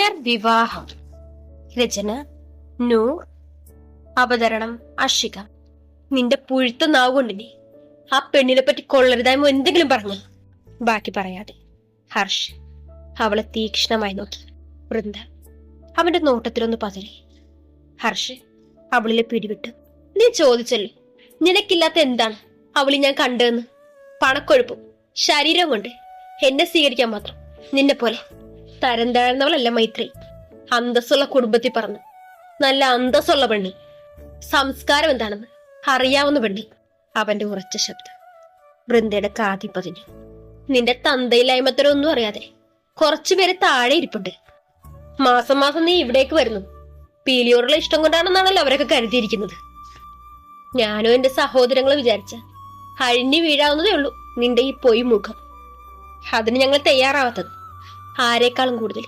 പുനർവിവാഹം. രചന നൂർ. അവതരണം അഷിക. നിന്റെ പുഴുത്ത നാവ് നീ ആ പെണ്ണിനെ പറ്റി കൊള്ളരുതായ്മ എന്തെങ്കിലും പറഞ്ഞു? ബാക്കി പറയാതെ. ഹർഷ് അവളെ തീക്ഷ്ണമായി നോക്കി. വൃന്ദ അവന്റെ നോട്ടത്തിലൊന്ന് പതറി. ഹർഷ് അവളിലെ പിടിവിട്ടു. നീ ചോദിച്ചല്ലോ നിനക്കില്ലാത്ത എന്താണ് അവളി ഞാൻ കണ്ടതെന്ന്? പണക്കൊഴുപ്പും ശരീരം കൊണ്ട് എന്നെ സ്വീകരിക്കാൻ മാത്രം. നിന്നെ പോലെ തരം താഴ്ന്നവളല്ല മൈത്രി. അന്തസ്സുള്ള കുടുംബത്തിൽ പറഞ്ഞു. നല്ല അന്തസ്സുള്ള പെണ്ണി. സംസ്കാരം എന്താണെന്ന് അറിയാവുന്ന പെണ്ണി. അവന്റെ ഉറച്ച ശബ്ദം. വൃന്ദയുടെ കാതി പതിഞ്ഞു. നിന്റെ തന്തയില്ലായ്മത്തരൊന്നും അറിയാതെ കുറച്ചുപേരെ താഴെ ഇരിപ്പുണ്ട്. മാസം മാസം നീ ഇവിടേക്ക് വരുന്നു. പീലിയോടുള്ള ഇഷ്ടം കൊണ്ടാണെന്നാണല്ലോ അവരൊക്കെ കരുതിയിരിക്കുന്നത്. ഞാനും എന്റെ സഹോദരങ്ങൾ വിചാരിച്ച അഴിഞ്ഞു വീഴാവുന്നതേ ഉള്ളൂ നിന്റെ ഈ പൊയ് മുഖം അതിന് ഞങ്ങൾ തയ്യാറാവാത്തത്. ആരെക്കാളും കൂടുതൽ.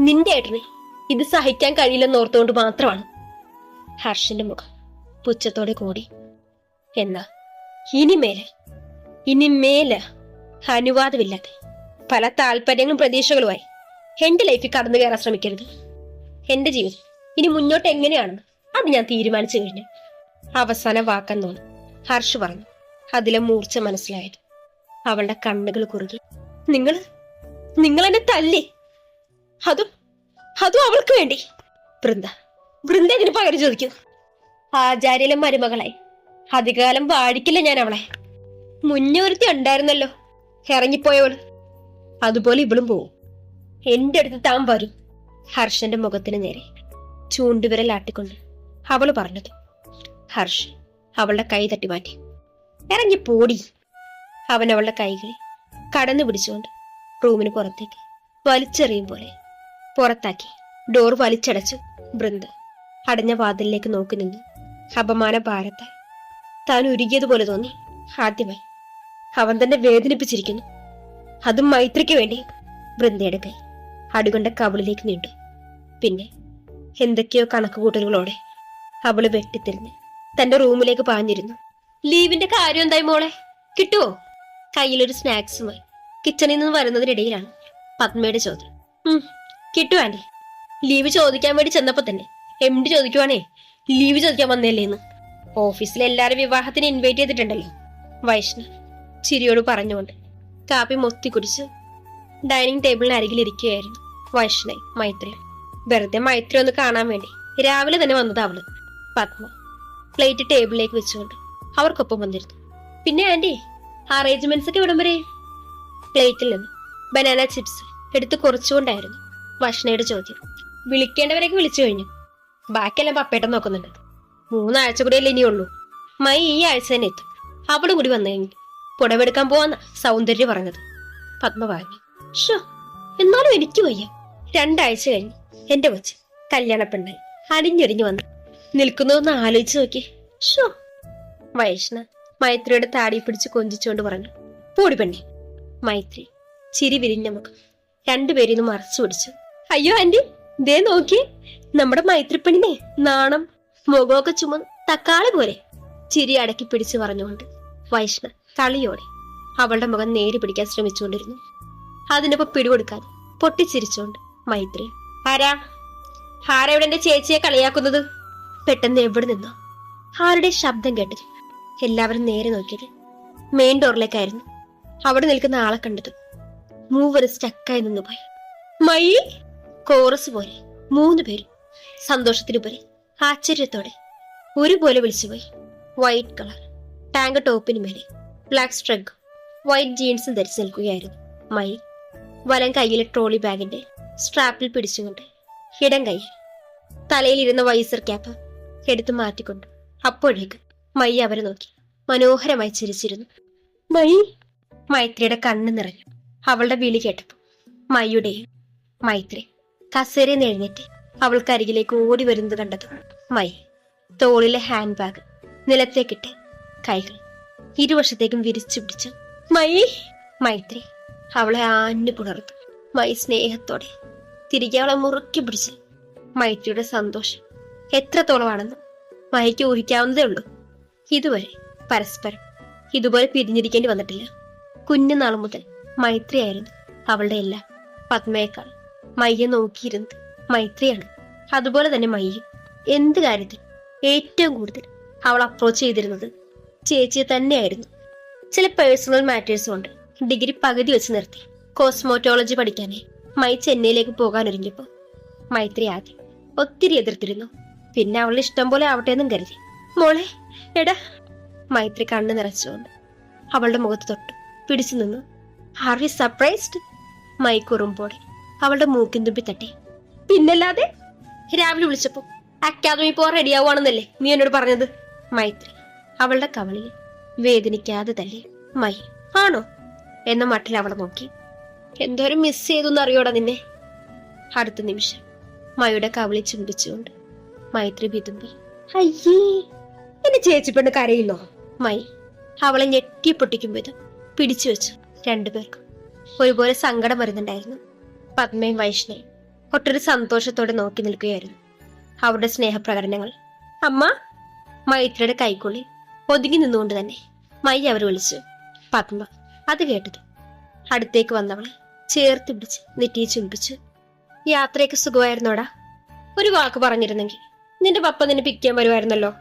നിന്റെ ഏട്ടനെ ഇത് സഹിക്കാൻ കഴിയില്ലെന്ന് ഓർത്തുകൊണ്ട് മാത്രമാണ്. ഹർഷന്റെ മുഖം പുച്ഛത്തോടെ കൂടി. എന്നാ ഇനി മേലെ ഇനി മേലെ അനുവാദമില്ലാതെ പല താല്പര്യങ്ങളും പ്രതീക്ഷകളുമായി എന്റെ ലൈഫിൽ കടന്നു കയറാൻ ശ്രമിക്കരുത്. എന്റെ ജീവിതം ഇനി മുന്നോട്ട് എങ്ങനെയാണെന്ന് അത് ഞാൻ തീരുമാനിച്ചു കഴിഞ്ഞു. അവസാന വാക്കാൻ തോന്നി ഹർഷ് പറഞ്ഞു. അതിലെ മൂർച്ച മനസ്സിലായത്. അവളുടെ കണ്ണുകൾ കുറുകി. നിങ്ങൾ നിങ്ങൾ എന്നെ തല്ലി അതും അതും അവൾക്ക് വേണ്ടി. വൃന്ദ വൃന്ദ ഇതിന് പകരം ചോദിക്കും ആചാര്യയിലെ മരുമകളെ അധികകാലം വാഴിക്കില്ല ഞാൻ അവളെ. മുന്നേ ഒരുത്തി ഉണ്ടായിരുന്നല്ലോ ഇറങ്ങിപ്പോയവൾ. അതുപോലെ ഇവളും പോവും. എന്റെ അടുത്ത് താൻ വരും ഹർഷന്റെ മുഖത്തിന് നേരെ. ചൂണ്ടുവിരൽ ആട്ടിക്കൊണ്ട് അവൾ പറഞ്ഞത്. ഹർഷ് അവളുടെ കൈ തട്ടി മാറ്റി ഇറങ്ങി പോടി അവൻ അവളുടെ കൈകളെ കടന്നു പിടിച്ചുകൊണ്ട് റൂമിന് പുറത്തേക്ക്. വലിച്ചെറിയും പോലെ. പുറത്താക്കി. ഡോർ വലിച്ചടച്ചു. ബൃന്ദ അടഞ്ഞ വാതിലിലേക്ക് നോക്കി നിന്നു. അപമാന ഭാരത്തെ താൻ ഉരുകിയതുപോലെ തോന്നി. ആദ്യമായി. അവൻ തന്നെ വേദനിപ്പിച്ചിരിക്കുന്നു. അതും മൈത്രിക്ക് വേണ്ടി. ബൃന്ദയുടെ കൈ അടുകൊണ്ട കവിളിലേക്ക് നീണ്ടു പിന്നെ എന്തൊക്കെയോ കണക്കുകൂട്ടലുകളോടെ അവൾ വെട്ടിത്തിരിഞ്ഞ് തന്റെ റൂമിലേക്ക് പാഞ്ഞിരുന്നു. ലീവിന്റെ കാര്യം എന്തായി മോളെ? കിട്ടുവോ? കയ്യിലൊരു സ്നാക്സുമായി. കിച്ചണിൽ നിന്ന് വരുന്നതിനിടയിലാണ് പത്മയുടെ ചോദ്യം. കിട്ടു ആന്റി. ലീവ് ചോദിക്കാൻ വേണ്ടി ചെന്നപ്പോ തന്നെ എം ഡി ചോദിക്കുവാണേ ലീവ് ചോദിക്കാൻ വന്നല്ലേ എന്ന്. ഓഫീസിലെ എല്ലാരും വിവാഹത്തിന് ഇൻവൈറ്റ് ചെയ്തിട്ടുണ്ടല്ലോ. വൈഷ്ണവ് ചിരിയോട് പറഞ്ഞുകൊണ്ട് കാപ്പി മൊത്തി കുടിച്ച് ഡൈനിങ് ടേബിളിന് അരികിൽ ഇരിക്കുകയായിരുന്നു വൈഷ്ണവ് മൈത്രി. വെറുതെ മൈത്രി ഒന്ന് കാണാൻ വേണ്ടി രാവിലെ തന്നെ വന്നത് അവൾ. പത്മ പ്ലേറ്റ് ടേബിളിലേക്ക് വെച്ചുകൊണ്ട് അവർക്കൊപ്പം വന്നിരുന്നു. പിന്നെ ആന്റി അറേഞ്ച്മെന്റ്സ് ഒക്കെ ഇവിടം വരെ പ്ലേറ്റിൽ നിന്ന് ബനാന ചിപ്സ് എടുത്ത് കുറച്ചുകൊണ്ടായിരുന്നു വഷ്ണയുടെ ചോദ്യം. വിളിക്കേണ്ടവരൊക്കെ വിളിച്ചു കഴിഞ്ഞു. ബാക്കിയെല്ലാം പപ്പേട്ടൻ നോക്കുന്നുണ്ട്. മൂന്നാഴ്ച കൂടിയല്ലേ ഇനിയുള്ളൂ. മൈ ഈ ആഴ്ച തന്നെ എത്തും. അവളും കൂടി വന്നു കഴിഞ്ഞു. പുടവെടുക്കാൻ പോവാന്ന സൗന്ദര്യ പറഞ്ഞത്. പത്മ പറഞ്ഞു ഷോ എന്നാലും എനിക്ക് വയ്യ. രണ്ടാഴ്ച കഴിഞ്ഞ് എന്റെ കൊച്ച് കല്യാണ പെണ്ണായി. അടിഞ്ഞൊരിഞ്ഞു വന്നു. നിൽക്കുന്നതൊന്ന് ആലോചിച്ച് നോക്കി ഷോ വൈഷ്ണ മൈത്രിയുടെ താടി പിടിച്ച് കൊഞ്ചിച്ചുകൊണ്ട് പറഞ്ഞു. പൂടി പെണ്ണെ മൈത്രി. ചിരി വിരിഞ്ഞ മുഖം. രണ്ടുപേരും മറച്ചു പിടിച്ചു. അയ്യോ ആന്റി ദേ നോക്കി. നമ്മുടെ മൈത്രിപ്പണിനെ നാണം മുഖമൊക്കെ ചുമ തക്കാളി പോലെ ചിരി അടക്കി പിടിച്ചു പറഞ്ഞുകൊണ്ട് വൈഷ്ണ കളിയോടെ അവളുടെ മുഖം നേരി പിടിക്കാൻ ശ്രമിച്ചുകൊണ്ടിരുന്നു. അതിനൊപ്പം പിടികൊടുക്കാതെ പൊട്ടിച്ചിരിച്ചുകൊണ്ട് മൈത്രി ആരാ? ആരവിടെ എന്റെ ചേച്ചിയെ കളിയാക്കുന്നത്? പെട്ടെന്ന് എവിടെ നിന്നോ? ആരുടെ ശബ്ദം കേട്ടത്? എല്ലാവരും നേരെ നോക്കിയത് മെയിൻ ഡോറിലേക്കായിരുന്നു. അവിടെ നിൽക്കുന്ന ആളെ കണ്ടത്. മൂവര് സ്റ്റക്കായി നിന്നുപോയി മൈ കോറസ് പോലെ. മൂന്ന് പേരും. സന്തോഷത്തിനുപരി ആശ്ചര്യത്തോടെ. ഒരുപോലെ വിളിച്ചുപോയി വൈറ്റ് കളർ ടാങ്ക് ടോപ്പിന് മേലെ. ബ്ലാക്ക് സ്ട്രഗ് വൈറ്റ് ജീൻസും ധരിച്ചു നിൽക്കുകയായിരുന്നു. മൈ വലം കയ്യിലെ ട്രോളി ബാഗിന്റെ സ്ട്രാപ്പിൽ പിടിച്ചുകൊണ്ട്. ഇടം കൈ. തലയിലിരുന്ന വൈസർ ക്യാപ്പ് എടുത്തു മാറ്റിക്കൊണ്ട്. അപ്പോഴേക്കും മൈ അവരെ നോക്കി. മനോഹരമായി ചിരിച്ചിരുന്നു. മൈ മൈത്രിയുടെ കണ്ണ് നിറഞ്ഞു. അവളുടെ വിളി കേട്ടപ്പോ മയുടെയും മൈത്രി കസേരയിൽ എഴുന്നേറ്റ് അവൾക്കരികിലേക്ക് ഓടി വരുന്നത് കണ്ടത് മൈ. തോളിലെ ഹാൻഡ് ബാഗ് നിലത്തേക്കിട്ട് കൈകൾ ഇരുവശത്തേക്കും വിരിച്ചു പിടിച്ചു. മൈ മൈത്രി അവളെ ആഞ്ഞു പുണർത്തു മൈ സ്നേഹത്തോടെ തിരികെ അവളെ മുറുക്കി പിടിച്ചു മൈത്രിയുടെ സന്തോഷം എത്രത്തോളമാണെന്ന് മൈക്ക് ഊഹിക്കാവുന്നതേ ഉള്ളൂ. ഇതുവരെ പരസ്പരം ഇതുപോലെ പിരിഞ്ഞിരിക്കേണ്ടി വന്നിട്ടില്ല. കുഞ്ഞുനാൾ മുതൽ മൈത്രിയായിരുന്നു അവളുടെ എല്ലാം പത്മയേക്കാൾ. മയ്യെ നോക്കിയിരുന്നത് മൈത്രിയാണ്. അതുപോലെ തന്നെ മയ്യും. എന്ത് കാര്യത്തിൽ ഏറ്റവും കൂടുതൽ അവൾ അപ്രോച്ച് ചെയ്തിരുന്നത് ചേച്ചിയെ തന്നെയായിരുന്നു. ചില പേഴ്സണൽ മാറ്റേഴ്സ് കൊണ്ട് ഡിഗ്രി പകുതി വെച്ച് നിർത്തി. കോസ്മോറ്റോളജി പഠിക്കാനേ മൈ ചെന്നൈയിലേക്ക് പോകാൻ ഒരുങ്ങിയപ്പോൾ മൈത്രി ആദ്യം ഒത്തിരി എതിർത്തിരുന്നു. പിന്നെ അവളുടെ ഇഷ്ടം പോലെ ആവട്ടെ എന്നും കരുതി. മോളെ എടാ മൈത്രി കണ്ണു നിറച്ചുകൊണ്ട് അവളുടെ മുഖത്ത് തൊട്ടു. പിടിച്ചു നിന്നു ആർ യു സർപ്രൈസ്ഡ് മൈ കുറുമ്പോടെ അവളുടെ മൂക്കിൻ തുമ്പി തട്ടി. പിന്നല്ലാതെ രാവിലെ വിളിച്ചപ്പോ അക്കാദമി പോകാൻ റെഡിയാവുകയാണെന്നല്ലേ നീ എന്നോട് പറഞ്ഞത്? മൈത്രി അവളുടെ കവളിൽ വേദനിക്കാതെ തല്ലി. മൈ ആണോ? എന്ന മട്ടിൽ അവളെ നോക്കി. എന്തോരം മിസ് ചെയ്തു അറിയോടാ നിന്നെ? അടുത്ത നിമിഷം മയുടെ കവളി ചുംബിച്ചുകൊണ്ട് മൈത്രി വിതുമ്പി. അയ്യേ എന്നെ ചേച്ചി പെണ്ണ് കരയില്ലോ മൈ അവളെ ഞെട്ടി പൊട്ടിക്കും വിധം പിടിച്ചു വെച്ചു രണ്ടുപേർക്കും. ഒരുപോലെ സങ്കടം വരുന്നുണ്ടായിരുന്നു. പത്മയും വൈഷ്ണയും ഒട്ടൊരു സന്തോഷത്തോടെ നോക്കി നിൽക്കുകയായിരുന്നു. അവരുടെ സ്നേഹപ്രകടനങ്ങൾ. അമ്മ മൈത്രിയുടെ കൈക്കുള്ളി ഒതുങ്ങി നിന്നുകൊണ്ട് തന്നെ മൈ അവർ വിളിച്ചു. പത്മ അത് കേട്ടത്. അടുത്തേക്ക് വന്നവളെ ചേർത്ത് പിടിച്ച് നെറ്റിയെ ചുംബിച്ചു. യാത്രയൊക്കെ സുഖമായിരുന്നോടാ? ഒരു വാക്ക് പറഞ്ഞിരുന്നെങ്കിൽ നിന്റെ പപ്പ നിന്നെ പിക്ക് ചെയ്യാൻ വരുമായിരുന്നല്ലോ.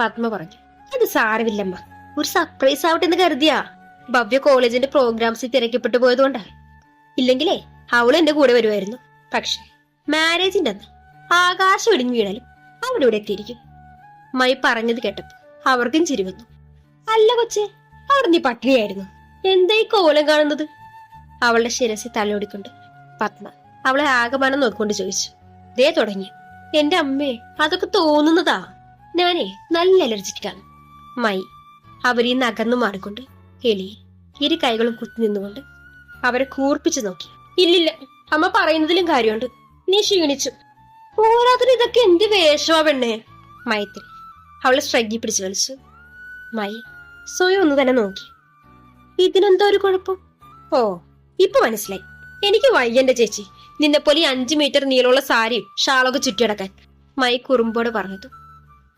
പത്മ പറഞ്ഞു. അത് സാരമില്ലമ്മ. ഒരു സർപ്രൈസ് ആവട്ടെ എന്ന് കരുതിയാ. ഭവ്യ കോളേജിന്റെ പ്രോഗ്രാംസിൽ തിരക്കപ്പെട്ടു പോയതുകൊണ്ടാ. ഇല്ലെങ്കിലേ അവൾ എന്റെ കൂടെ വരുമായിരുന്നു പക്ഷെ മാരേജിന്റെ അന്ന് ആകാശം ഇടിഞ്ഞു വീണാലും അവിടെ ഇവിടെ എത്തിയിരിക്കും. മൈ പറഞ്ഞത് കേട്ടപ്പോ അവർക്കും ചിരി വന്നു. അല്ല കൊച്ചെ അവർ നീ പട്ടിണിയായിരുന്നു. എന്താ ഈ കോലം കാണുന്നത്? അവളുടെ ശിരസി തലോടിക്കൊണ്ട് പത്മ അവളെ ആകമാനം നോക്കിക്കൊണ്ട് ചോദിച്ചു. ദേ തുടങ്ങി. എന്റെ അമ്മേ അതൊക്കെ തോന്നുന്നതാ. ഞാനേ നല്ല അലർജിക്കാണ് മൈ അവരീ നകന്നു മാറിക്കൊണ്ട് എലി ഇരു കൈകളും കുത്തി നിന്നുകൊണ്ട് അവരെ കൂർപ്പിച്ചു നോക്കി. ഇല്ലില്ല അമ്മ പറയുന്നതിലും കാര്യമുണ്ട്. നീ ക്ഷീണിച്ചു. പോരാത്തിന് ഇതൊക്കെ എന്ത് വേഷമാ പെണ്ണേ? മൈത്രി അവളെ ശ്രദ്ധി പിടിച്ചു കളിച്ചു മൈ സ്വയം ഒന്ന് തന്നെ നോക്കി. ഇതിനെന്തോ ഒരു കുഴപ്പം? ഓ ഇപ്പൊ മനസ്സിലായി. എനിക്ക് വയ്യന്റെ ചേച്ചി നിന്നെ പോലെ ഈ അഞ്ചു മീറ്റർ നീളമുള്ള സാരിയും ഷാളൊക്കെ ചുറ്റിയടക്കാൻ മൈ കുറുമ്പോടെ പറഞ്ഞതു.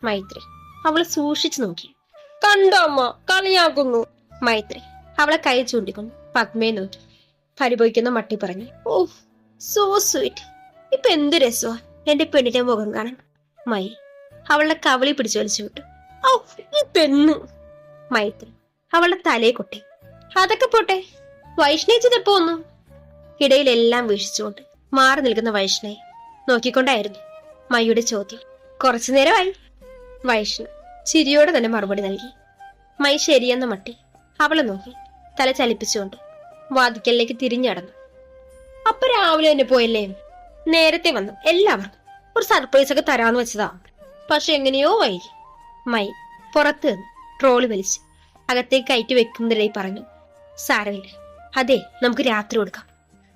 മൈത്രി അവളെ സൂക്ഷിച്ചു നോക്കി. കണ്ടോ അമ്മ കളിയാക്കുന്നു. മൈത്രി. അവളെ കൈ ചൂണ്ടിക്കൊണ്ട് പത്മയെ നോക്കി. പരിഭവിക്കുന്ന മട്ടി പറഞ്ഞു ഓ സോ സ്വീറ്റ് ഇപ്പൊ എന്ത് രസമാ എന്റെ പെണ്ണിന്റെ മുഖം കാണാൻ. മൈ അവളുടെ കവളി പിടിച്ചു വലിച്ചു വിട്ടു. ഔ പെണ്ണു. മൈത്രി അവളുടെ തലയെ കൊട്ടി. അതൊക്കെ പോട്ടെ വൈഷ്ണയിച്ചതെപ്പോ ഒന്നു ഇടയിലെല്ലാം വീക്ഷിച്ചുകൊണ്ട് മാറി നിൽക്കുന്ന വൈഷ്ണയെ നോക്കിക്കൊണ്ടായിരുന്നു മയ്യുടെ ചോദ്യം. കുറച്ചു നേരമായി. വൈഷ്ണ ചിരിയോടെ തന്നെ മറുപടി നൽകി. മൈ ശരിയെന്ന മട്ടി അവളെ നോക്കി തല ചലിപ്പിച്ചുകൊണ്ട് വാതിക്കലിലേക്ക് തിരിഞ്ഞടന്നു അപ്പൊ രാവിലെ തന്നെ പോയല്ലേ? നേരത്തെ വന്നു. എല്ലാവർക്കും ഒരു സർപ്രൈസ് ഒക്കെ തരാന്ന് വെച്ചതാ. പക്ഷെ എങ്ങനെയോ വൈകി. മൈ പുറത്ത് നിന്ന് ട്രോളി വലിച്ച് അകത്തേക്ക് കയറ്റി വെക്കുന്നതിനായി പറഞ്ഞു സാരമില്ല. അതെ നമുക്ക് രാത്രി കൊടുക്കാം.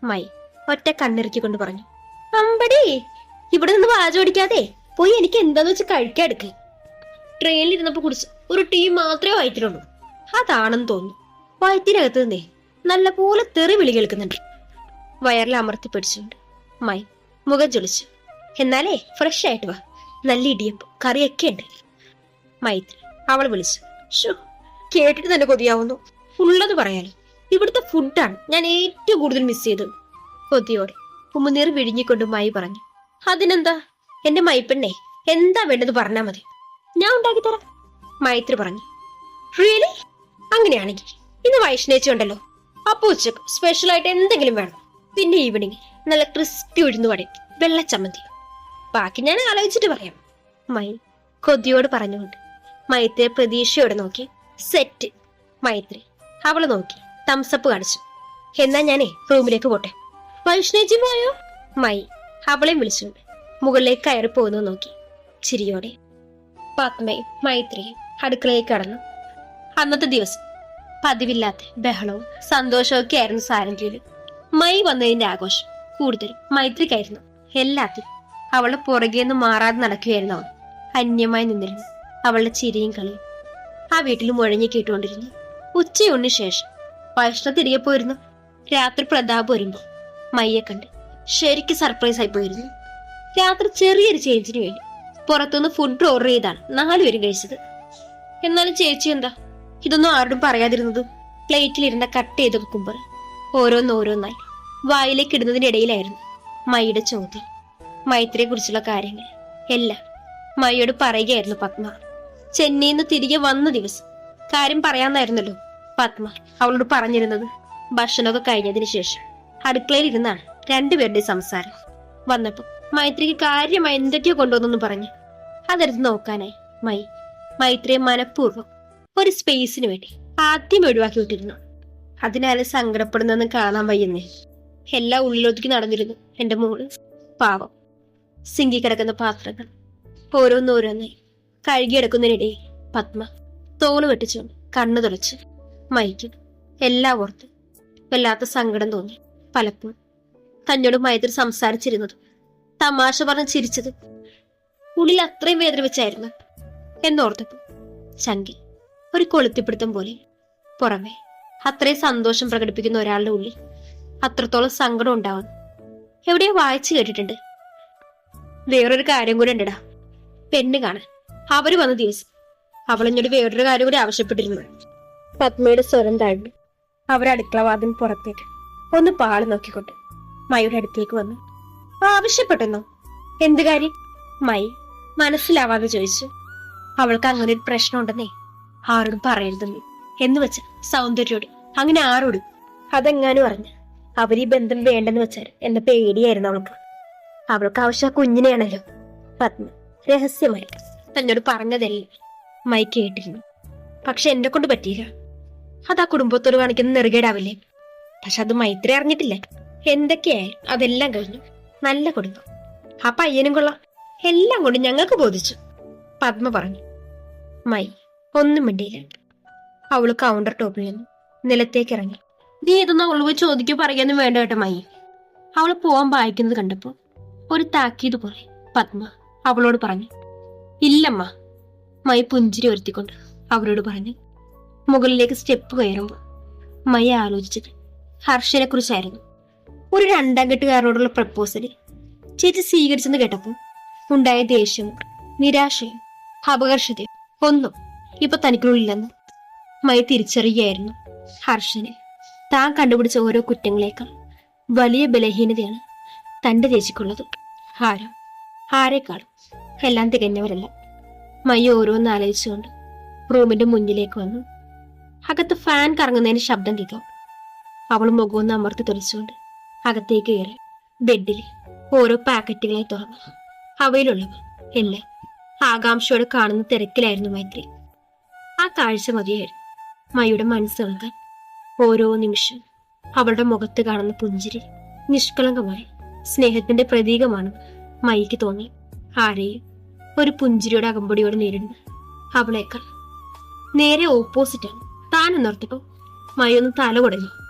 മൈ ഒറ്റ കണ്ണിറുക്കിക്കൊണ്ട് പറഞ്ഞു അമ്പടി ഇവിടെ നിന്ന് വാചോടിക്കാതെ പോയി എനിക്ക് എന്താന്ന് വെച്ച് കഴിക്കാൻ എടുക്കേ. ട്രെയിനിൽ ഇരുന്നപ്പോ കുടിച്ച് ഒരു ടീ മാത്രമേ വയറ്റിലുള്ളൂ. അതാണെന്ന് തോന്നുന്നു. വയറ്റിനകത്ത് നിന്നേ നല്ല പോലെ തെറി വിളി കേൾക്കുന്നുണ്ട്. വയറിൽ അമർത്തി പിടിച്ചുണ്ട് മൈ മുഖം ചൊളിച്ചു എന്നാലേ ഫ്രഷ് ആയിട്ട് വാ. നല്ല ഇടിയപ്പം കറിയൊക്കെ ഉണ്ട്. മൈത്രി അവൾ വിളിച്ചു. ഷോ കേട്ടിട്ട് തന്നെ കൊതിയാവുന്നു. ഉള്ളത് പറയാലോ. ഇവിടുത്തെ ഫുഡാണ് ഞാൻ ഏറ്റവും കൂടുതൽ മിസ് ചെയ്തത്. കൊതിയോടെ ഉമ്മുനീർ വിഴുങ്ങിക്കൊണ്ട് മൈ പറഞ്ഞു. അതിനെന്താ? എന്റെ മൈപ്പെണ്ണേ എന്താ വേണ്ടത് പറഞ്ഞാ മതി. ഞാൻ ഉണ്ടാക്കി തരാം മൈത്രി പറഞ്ഞു. റിയലി അങ്ങനെയാണെങ്കിൽ ഇന്ന് വൈഷ്ണേച്ചി ഉണ്ടല്ലോ അപ്പൊ ഉച്ചയ്ക്ക് സ്പെഷ്യൽ ആയിട്ട് എന്തെങ്കിലും വേണം. പിന്നെ ഈവനിങ് നല്ല ക്രിസ്പി ഉഴുന്നുവടയും വെള്ളച്ചമ്മന്തി ബാക്കി ഞാൻ ആലോചിച്ചിട്ട് പറയാം. മൈ കൊതിയോട് പറഞ്ഞുകൊണ്ട് മൈത്രിയെ പ്രതീക്ഷയോടെ നോക്കി സെറ്റ് മൈത്രി അവൾ നോക്കി തംസപ്പ് കാണിച്ചു. എന്നാ ഞാനേ റൂമിലേക്ക് പോട്ടെ. വൈഷ്ണേജി പോയോ? മൈ അവളെയും വിളിച്ചുകൊണ്ട് മുകളിലേക്ക് കയറി പോകുന്നു നോക്കി. ചിരിയോടെ പത്മയും മൈത്രിയും അടുക്കളയിൽ കടന്നു. അന്നത്തെ ദിവസം പതിവില്ലാത്ത ബഹളവും സന്തോഷവും ഒക്കെ ആയിരുന്നു സാരംഗിയിൽ മൈ വന്നതിന്റെ ആഘോഷം കൂടുതലും മൈത്രിക്കായിരുന്നു. എല്ലാത്തിനും അവളുടെ പുറകെ നിന്ന് മാറാതെ നടക്കുകയായിരുന്നു അവൾ അന്യമായി നിന്നിരുന്നു. അവളുടെ ചിരിയും കളിയും ആ വീട്ടിൽ മുഴങ്ങി കേട്ടുകൊണ്ടിരുന്നു. ഉച്ചയൂണിന് ശേഷം വൈഷ്ണവ് തിരികെ പോയിരുന്നു. രാത്രി പ്രതാപ് വരുമ്പോ മയ്യെ കണ്ട് ശരിക്കും സർപ്രൈസ് ആയി പോയിരുന്നു. രാത്രി ചെറിയൊരു ചേഞ്ചിന് വേണ്ടി പുറത്തുനിന്ന് ഫുഡ് ഓർഡർ ചെയ്താണ് നാലുപേരും കഴിച്ചത്. എന്നാലും ചേച്ചി എന്താ ഇതൊന്നും ആരോടും പറയാതിരുന്നത് പ്ലേറ്റിലിരുന്ന കട്ട് ചെയ്ത കുക്കുംബർ ഓരോന്നോരോന്നായി വായിലേക്ക് ഇടുന്നതിന്റെ ഇടയിലായിരുന്നു മൈയുടെ ചോദ്യം മൈത്രിയെ കുറിച്ചുള്ള കാര്യങ്ങൾ. എല്ലാം മൈയോട് പറയുകയായിരുന്നു പത്മ. ചെന്നൈയിൽ നിന്ന് തിരികെ വന്ന ദിവസം കാര്യം പറയാന്നായിരുന്നല്ലോ പത്മ അവളോട് പറഞ്ഞിരുന്നത്. ഭക്ഷണമൊക്കെ കഴിഞ്ഞതിന് ശേഷം അടുക്കളയിൽ ഇരുന്നാണ് രണ്ടുപേരുടെ സംസാരം. വന്നപ്പോൾ മൈത്രിക്ക് കാര്യമായി എന്തൊക്കെയോ കൊണ്ടുവന്നു പറഞ്ഞു അതെടുത്ത് നോക്കാനായി മൈ. മൈത്രിയെ മനഃപൂർവം ഒരു സ്പേസിന് വേണ്ടി ആദ്യം ഒഴിവാക്കി വിട്ടിരുന്നു. അതിനാല് സങ്കടപ്പെടുന്നതെന്ന് കാണാൻ വയ്യുന്നേ. എല്ലാം ഉള്ളിലൊതുക്കി നടന്നിരുന്നു. എന്റെ മോൾ പാവം. സിങ്കി കിടക്കുന്ന പാത്രങ്ങൾ. ഓരോന്നോരോന്നായി കഴുകിയെടുക്കുന്നതിനിടയിൽ പത്മ തോണ് വെട്ടിച്ചുകൊണ്ട് കണ്ണു തുളച്ച് മയക്കും എല്ലാം ഓർത്ത് വല്ലാത്ത സങ്കടം തോന്നി പലപ്പോഴും. തന്നോട് മയത്തിൽ സംസാരിച്ചിരുന്നത്. തമാശ പറഞ്ഞ് ചിരിച്ചത്. ഉള്ളിൽ അത്രയും വേദന വെച്ചായിരുന്നു എന്നോർത്തപ്പോ ചങ്കിൽ ഒരു കൊളുത്തിപ്പിടുത്തം പോലെ. പുറമെ അത്രയും സന്തോഷം പ്രകടിപ്പിക്കുന്ന ഒരാളുടെ ഉള്ളിൽ അത്രത്തോളം സങ്കടം ഉണ്ടാവും. എവിടെയോ വായിച്ചു കേട്ടിട്ടുണ്ട്. വേറൊരു കാര്യം കൂടെ ഉണ്ടടാ. പെണ്ണ് കാണാൻ. അവർ വന്ന ദിവസം അവളെന്നോട് വേറൊരു കാര്യം കൂടി ആവശ്യപ്പെട്ടിരുന്നു. പത്മയുടെ സ്വരം താഴ്ന്നു. അവർ അടുക്കളവാതിൽ പുറത്തേക്ക് ഒന്ന് പാൾ നോക്കിക്കൊണ്ട് മയുടെ അടുത്തേക്ക് വന്നു. ആവശ്യപ്പെട്ടെന്നോ? എന്ത് കാര്യം? മൈ മനസ്സിലാവാതെ ചോദിച്ചു. അവൾക്ക് അങ്ങനെ ഒരു പ്രശ്നം ഉണ്ടെന്നേ ആരോടും പറയരുതെന്ന്. എന്ന് വെച്ച സൗന്ദര്യോട്. അങ്ങനെ ആരോടും? അതെങ്ങാനും അറിഞ്ഞ്. അവർ ഈ ബന്ധം വേണ്ടെന്ന് വെച്ചാൽ എന്ന പേടിയായിരുന്നു അവൾക്ക്. അവൾക്ക് ആവശ്യം ആ കുഞ്ഞിനെയാണല്ലോ. പത്മ രഹസ്യമായി. തന്നോട് പറഞ്ഞതല്ലേ മൈ കേട്ടിരുന്നു. പക്ഷെ എന്നെ കൊണ്ട് പറ്റിയില്ല. അത് ആ കുടുംബത്തോട് കാണിക്കുന്ന നെറുകേടാവില്ലേ? പക്ഷെ അത് മൈത്രി അറിഞ്ഞിട്ടില്ല. എന്തൊക്കെയായി അതെല്ലാം കഴിഞ്ഞു. നല്ല കുടുംബം. ആ പയ്യനും കൊള്ളാം. എല്ലാം കൊണ്ട് ഞങ്ങൾക്ക് ബോധിച്ചു. പത്മ പറഞ്ഞു. മൈ ഒന്നും മിണ്ടിയില്ല. അവൾ കൗണ്ടർ ടോപ്പിൽ നിന്ന്. നിലത്തേക്ക് ഇറങ്ങി. നീ ഇതൊന്നും അവൾ പോയി ചോദിക്കോ പറയാനും വേണ്ട കേട്ടോ മൈ. അവൾ പോവാൻ വായിക്കുന്നത് കണ്ടപ്പോ ഒരു താക്കീത് പോലെ പത്മ അവളോട് പറഞ്ഞു ഇല്ലമ്മ. മൈ പുഞ്ചിരി ഒരുത്തിക്കൊണ്ട് അവരോട് പറഞ്ഞു മുകളിലേക്ക് സ്റ്റെപ്പ് കയറുമ്പോൾ മൈ ആലോചിച്ചത് ഹർഷനെ കുറിച്ചായിരുന്നു. ഒരു രണ്ടാം കെട്ടുകാരനോടുള്ള പ്രപ്പോസൽ ചേച്ചി സ്വീകരിച്ചെന്ന് കേട്ടപ്പോൾ ഉണ്ടായ ദേഷ്യവും നിരാശയും അപകർഷതയും ഒന്നും ഇപ്പൊ തനിക്കുള്ളില്ലെന്ന് മൈ തിരിച്ചറിയുകയായിരുന്നു ഹർഷന്. താൻ കണ്ടുപിടിച്ച ഓരോ കുറ്റങ്ങളേക്കാൾ വലിയ ബലഹീനതയാണ് തന്റെ ചേച്ചിക്കുള്ളത്. ആരോ? ആരെക്കാളും എല്ലാം തികഞ്ഞവരല്ല. മൈ ഓരോന്ന് ആലോചിച്ചുകൊണ്ട് റൂമിന്റെ മുന്നിലേക്ക് വന്നു. അകത്ത് ഫാൻ കറങ്ങുന്നതിന് ശബ്ദം കേൾക്കാം. അവൾ മുഖമൊന്ന് അമർത്തി തുറച്ചുകൊണ്ട് അകത്തേക്ക് കയറി ബെഡിൽ ഓരോ പാക്കറ്റുകളായി തുറന്നു. അവയിലുള്ളവ എല്ലാം ആകാംക്ഷയോടെ കാണുന്ന തിരക്കിലായിരുന്നു മൈത്രി. ആ കാഴ്ച മതിയായിരുന്നു. മയുടെ മനസ്സിളകാൻ ഓരോ നിമിഷം അവളുടെ മുഖത്ത് കാണുന്ന പുഞ്ചിരി നിഷ്കളങ്കമായി സ്നേഹത്തിന്റെ പ്രതീകമാണ് മൈക്ക് തോന്നി. ആരെയും ഒരു പുഞ്ചിരിയുടെ അകമ്പടിയോടെ നേരിടുന്നു. അവളേക്കാൾ നേരെ ഓപ്പോസിറ്റാണ് താൻ എന്നോർത്തപ്പോ മയൊന്ന് തല കുടഞ്ഞു.